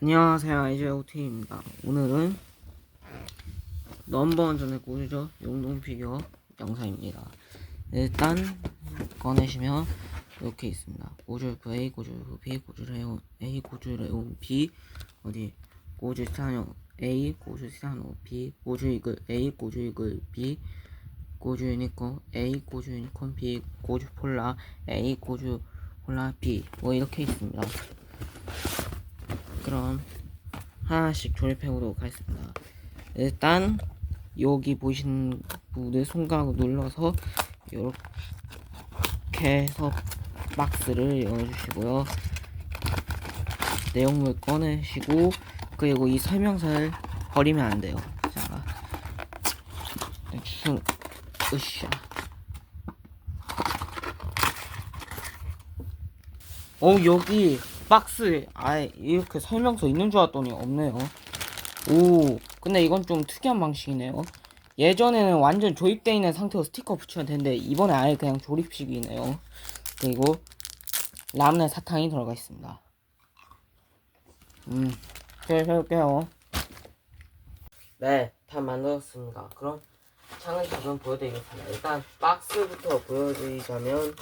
안녕하세요. 아이제오티입니다. 오늘은 넘버원 전에 고르죠. 용동 피규어 영상입니다. 일단 꺼내시면 이렇게 있습니다. 고줄프 A 고줄프 B 고줄레온 A 고줄레온 B. 어디? 고줄 티타노 A 고줄 티타노 B. 고줄 이글 A 고줄 이글 B. 고주 유니콘 A 고주 유니콘 B. 고주 폴라 A 고주 폴라 B. 뭐 이렇게 있습니다 그럼 하나씩 조립해보도록 하겠습니다. 일단 여기 보시는 분의 손가락을 눌러서 이렇게 해서 박스를 열어주시고요. 내용물 꺼내시고 그리고 이 설명서를 버리면 안 돼요. 자, 대충 으쌰. 어 여기 박스에 아예 이렇게 설명서 있는 줄 알았더니 없네요. 오 근데 이건 좀 특이한 방식이네요. 예전에는 완전 조립되어 있는 상태로 스티커 붙이면 되는데 이번에 아예 그냥 조립식이네요. 그리고 라ム사탕이 들어가 있습니다. 음 해볼게요. 네 다 만들었습니다. 그럼 차근차근 보여드리겠습니다. 일단 박스부터 보여드리자면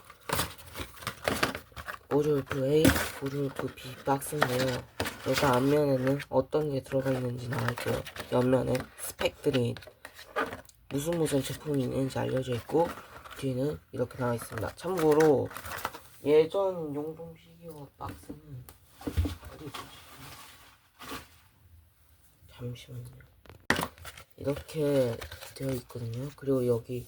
고졸프 A, 고졸프 B 박스인데요. 일단 앞면에는 어떤 게 들어가 있는지 나와있고요. 옆면에 스펙들이 무슨 무슨 제품이 있는지 알려져 있고 뒤에는 이렇게 나와 있습니다. 참고로 예전 용동 피규어 박스는 어디? 잠시만요. 이렇게 되어 있거든요. 그리고 여기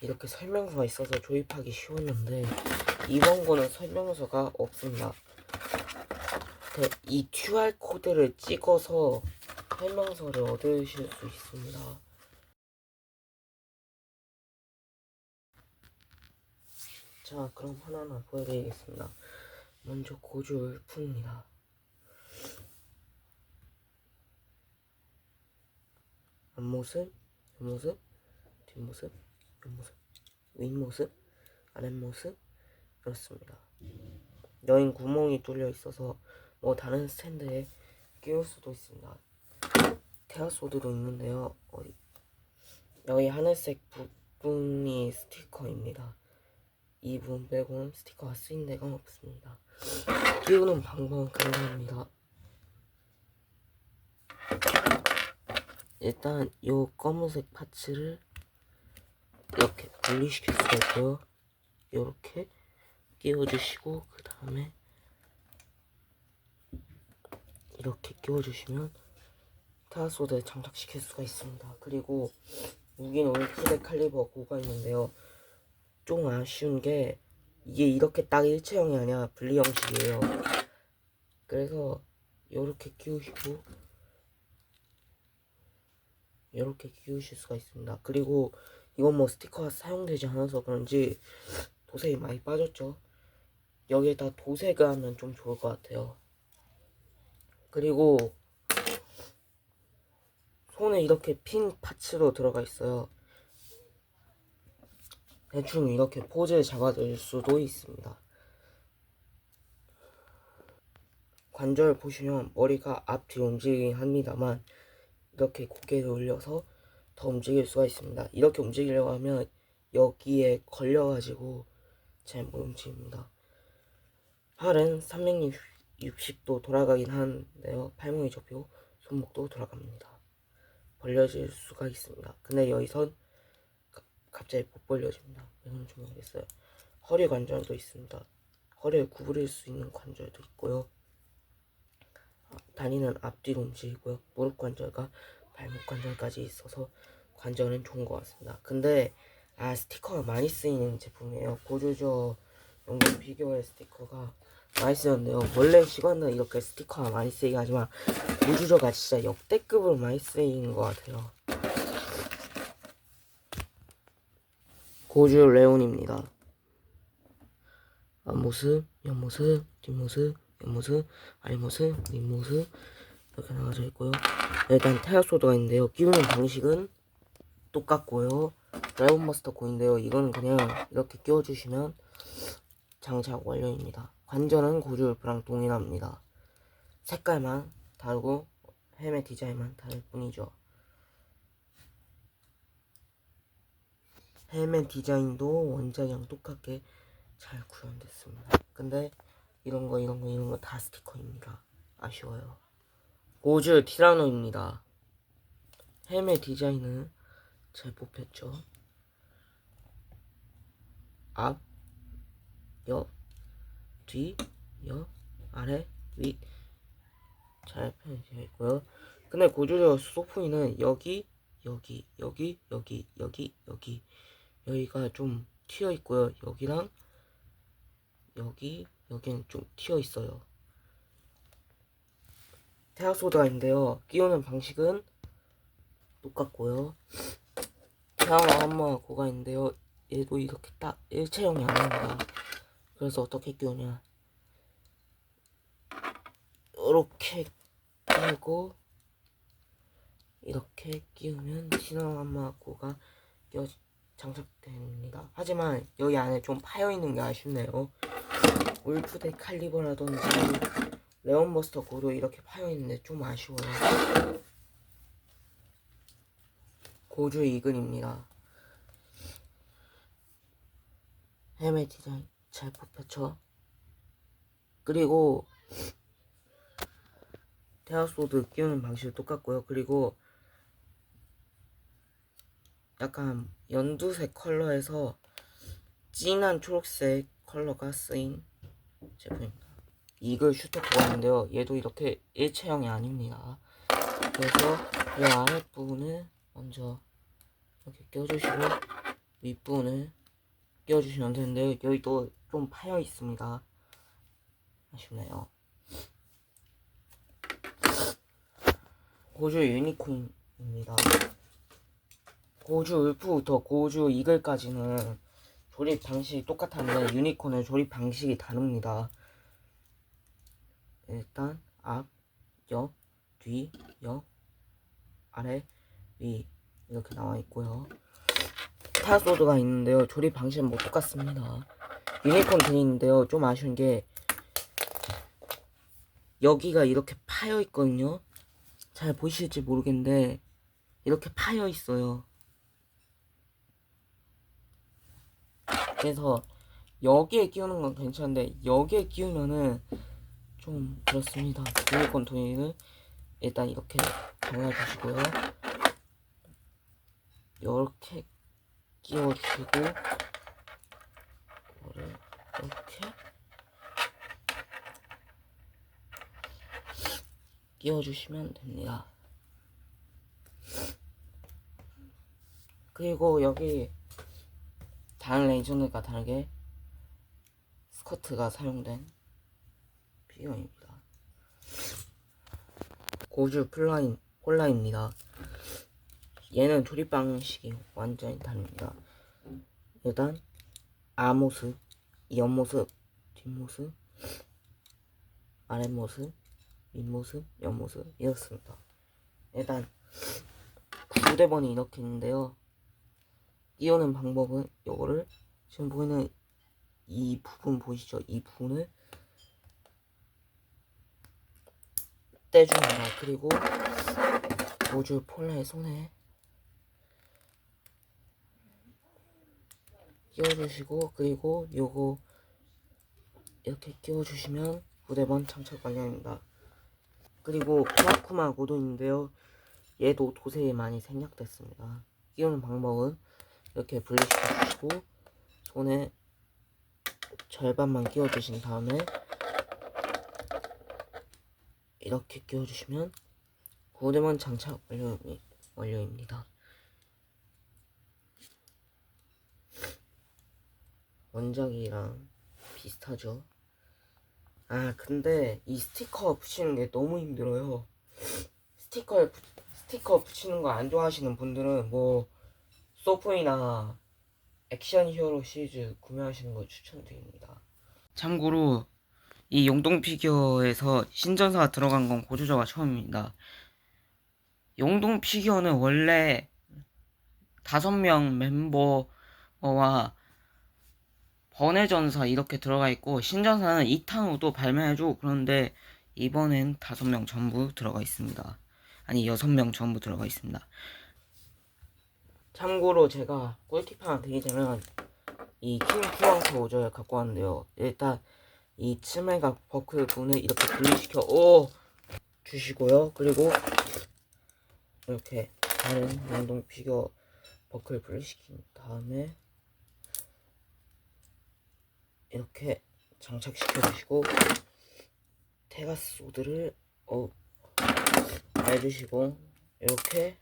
이렇게 설명서가 있어서 조립하기 쉬웠는데 이번 거는 설명서가 없습니다. 그이 QR 코드를 찍어서 설명서를 얻으실 수 있습니다. 자, 그럼 하나하나 보여드리겠습니다. 먼저 고주 울프입니다. 앞모습, 옆모습, 뒷모습, 옆모습, 윗모습, 아랫모습, 그렇습니다. 여인 구멍이 뚫려 있어서 뭐 다른 스탠드에 끼울 수도 있습니다. 테라소드도 있는데요. 어디 여기 하늘색 부분이 스티커입니다. 이 부분 빼고는 스티커가 쓰인 데가 없습니다. 끼우는 방법은 간단합니다. 일단 요 검은색 파츠를 이렇게 분리시킬 수가 있고요. 이렇게 끼워주시고 그 다음에 이렇게 끼워주시면 타소드에 장착시킬 수가 있습니다. 그리고 무기는 울프데 칼리버 고가 있는데요. 좀 아쉬운 게 이게 이렇게 딱 일체형이 아니라 분리 형식이에요. 그래서 이렇게 끼우시고 이렇게 끼우실 수가 있습니다. 그리고 이건 뭐 스티커가 사용되지 않아서 그런지 도색이 많이 빠졌죠. 여기에다 도색을 하면 좀 좋을 것 같아요. 그리고 손에 이렇게 핀 파츠로 들어가 있어요. 대충 이렇게 포즈를 잡아줄 수도 있습니다. 관절 보시면 머리가 앞뒤 움직이긴 합니다만 이렇게 고개를 올려서 더 움직일 수가 있습니다. 이렇게 움직이려고 하면 여기에 걸려가지고 잘 못 움직입니다. 팔은 360도 돌아가긴 하는데요. 팔목이 접히고 손목도 돌아갑니다. 벌려질 수가 있습니다. 근데 여기선 가, 갑자기 못 벌려집니다. 왜 그런지 모르겠어요. 허리 관절도 있습니다. 허리를 구부릴 수 있는 관절도 있고요. 아, 다리는 앞뒤로 움직이고요. 무릎 관절과 발목 관절까지 있어서 관절은 좋은 것 같습니다. 근데 아 스티커가 많이 쓰이는 제품이에요. 고조저 용돈 피규어의 스티커가 많이 쓰였는데요. 원래 시간은 이렇게 스티커가 많이 쓰이긴 하지만 고조저가 진짜 역대급으로 많이 쓰이는 것 같아요. 고주 레온입니다. 앞모습, 옆모습, 뒷모습, 옆모습, 아랫모습, 윗모습 이렇게 나와져 있고요. 일단 테라소드가 있는데요. 끼우는 방식은 똑같고요. 드라이브 마스터 고인데요. 이거는 그냥 이렇게 끼워주시면 장착 완료입니다. 관절은 고주 울프랑 동일합니다. 색깔만 다르고 헬멧 디자인만 다를 뿐이죠. 헬멧 디자인도 원작이랑 똑같게 잘 구현됐습니다. 근데 이런 거 이런 거 이런 거 다 스티커입니다. 아쉬워요. 고즈 티라노입니다. 헬멧 디자인은 잘 뽑혔죠. 앞, 옆, 뒤, 옆, 아래, 위. 잘 표현되어 있고요. 근데 고조저 소프이는 여기, 여기, 여기, 여기, 여기, 여기, 여기가 좀 튀어 있고요. 여기랑 여기, 여기는 좀 튀어 있어요. 있는데요. 끼우는 방식은 똑같고요. 테아와 한마 고가 있는데요. 얘도 이렇게 딱 일체형이 아닙니다. 그래서 어떻게 끼우냐. 이렇게 끼우고 이렇게 끼우면 끼워 장착됩니다. 하지만 여기 안에 좀 파여 있는 게 아쉽네요. 울프대 칼리버라든지 레온버스터 고도 이렇게 파여 있는데 좀 아쉬워요. 고주 이글입니다. 헬멧 디자인 잘 뽑혔죠? 그리고 테아소드 끼우는 방식도 똑같고요. 그리고 약간 연두색 컬러에서 진한 초록색 컬러가 쓰인 제품입니다. 이글 슈터코가 있는데요. 얘도 이렇게 일체형이 아닙니다. 그래서 이 아랫부분을 먼저 이렇게 껴주시고 윗부분을 끼워주시면 되는데 여기 또좀 파여 있습니다. 아쉽네요. 고주 유니콘입니다. 고주 울프부터 고주 이글까지는 조립 방식이 똑같았는데 유니콘은 조립 방식이 다릅니다. 일단 앞, 옆, 뒤, 옆, 아래, 위 이렇게 나와 있고요. 타소드가 있는데요. 조립 방식은 뭐 똑같습니다. 유니콘 등이 있는데요. 좀 아쉬운 게 여기가 이렇게 파여 있거든요. 잘 보이실지 모르겠는데 이렇게 파여 있어요. 그래서 여기에 끼우는 건 괜찮은데 여기에 끼우면은 좀 그렇습니다. 유니콘 토니를 일단 이렇게 발라주시고요. 이렇게 끼워주시고 이거를 이렇게 끼워주시면 됩니다. 그리고 여기 다른 레이저들과 다르게 스커트가 사용된 피규어입니다. 고주 플라인 콜라입니다. 얘는 조립 방식이 완전히 다릅니다. 일단 앞모습, 옆모습, 뒷모습, 아랫모습, 윗모습, 옆모습 이렇습니다. 일단 부대번이 이렇게 있는데요. 띄우는 방법은 요거를 지금 보이는 이 부분 보이시죠? 이 부분을 떼줍니다. 그리고 모듈 폴라의 손에 끼워주시고 그리고 요거 이렇게 끼워주시면 부대번 장착 완료입니다. 그리고 쿠마쿠마 고도인데요. 얘도 도색이 많이 생략됐습니다. 끼우는 방법은 이렇게 분리시켜 주시고 손에 절반만 끼워 주신 다음에 이렇게 끼워 주시면 고대만 장착 완료, 완료입니다. 원작이랑 비슷하죠? 아 근데 이 스티커 붙이는 게 너무 힘들어요. 스티커에 붙- 스티커 붙이는 거 안 좋아하시는 분들은 뭐 소프이나 액션 히어로 시리즈 구매하시는 거 추천드립니다. 참고로 이 용동 피규어에서 신전사가 들어간 건 고조저가 처음입니다. 용동 피규어는 원래 다섯 명 멤버와 번외전사 이렇게 들어가 있고 신전사는 2탄 후도 발매해주고 그런데 이번엔 다섯 명 전부 들어가 있습니다. 아니 여섯 명 전부 들어가 있습니다. 참고로 제가 꿀팁 하나 드리자면 이 킹쿠왕크 오저를 갖고 왔는데요. 일단 이 치매각 버클 분을 이렇게 분리시켜 오 주시고요. 그리고 이렇게 다른 운동 피규어 버클 분리시킨 다음에 이렇게 장착시켜 주시고 테가스 소드를 어 해주시고 이렇게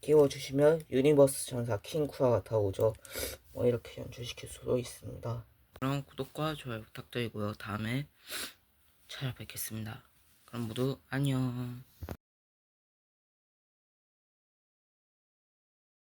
끼워주시면 유니버스 전사 킹쿠아가 다 오죠. 뭐 이렇게 연출시킬 수도 있습니다. 그럼 구독과 좋아요 부탁드리고요. 다음에 찾아뵙겠습니다. 그럼 모두 안녕.